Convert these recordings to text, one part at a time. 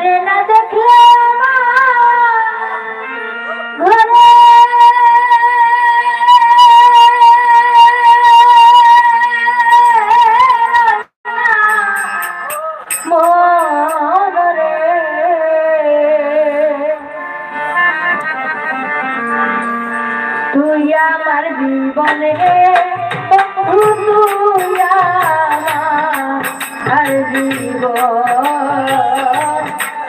তোমারে না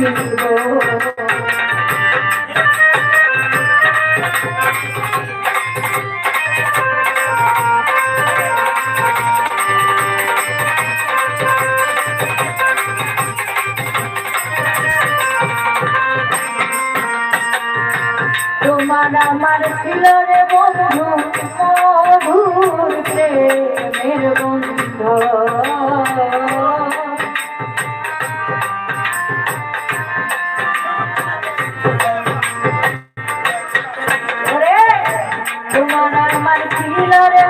তোমার আমার ছিল রে বন্ধু মধুর প্রেমের বন্ধু। তোমার আমার ছিল রে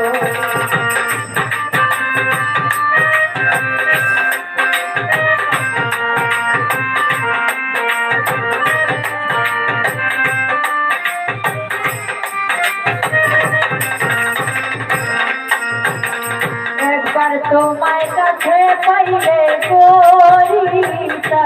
একবার তোমায় কাছে পাইলে করিতা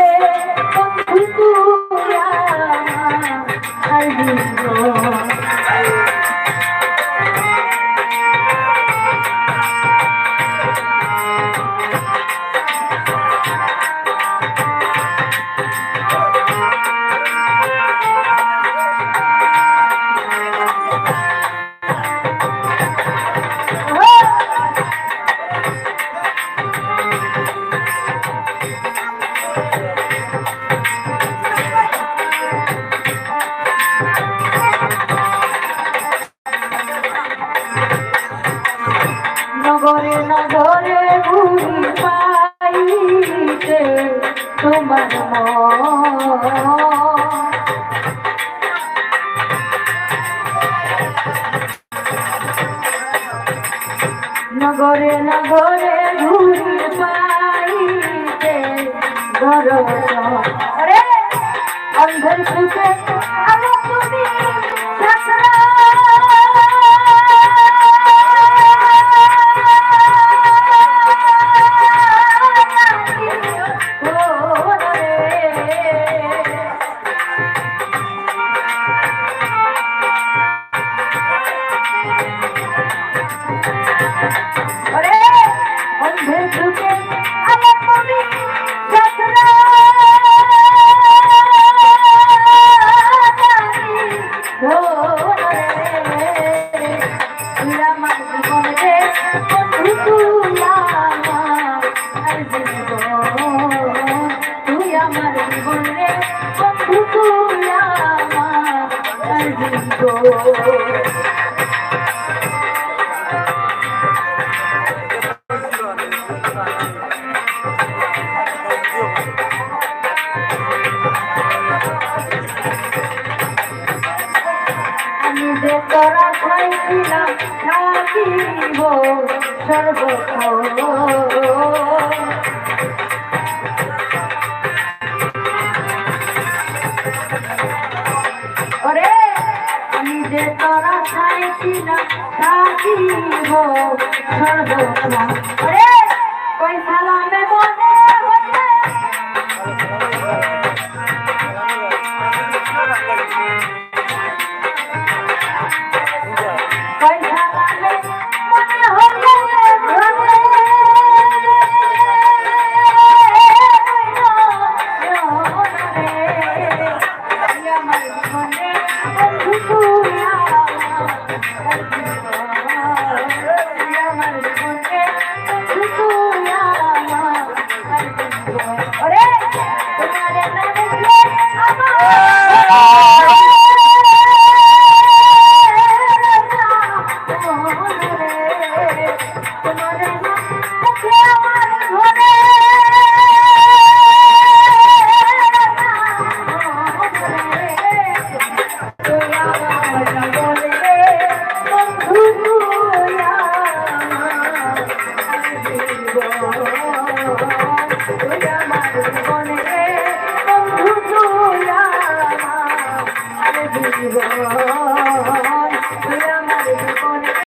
পাইতে তোমার মন। নগরে নগরে ঘুরি পাইতে ঘরে অন্ধের সুখে তোরা খাইছিলাম থাকিব যে তোরা খাইছিলাম থাকিব সর্বক্ষণ ওরে কই সালামে মনে হতে কই সালামে Áo.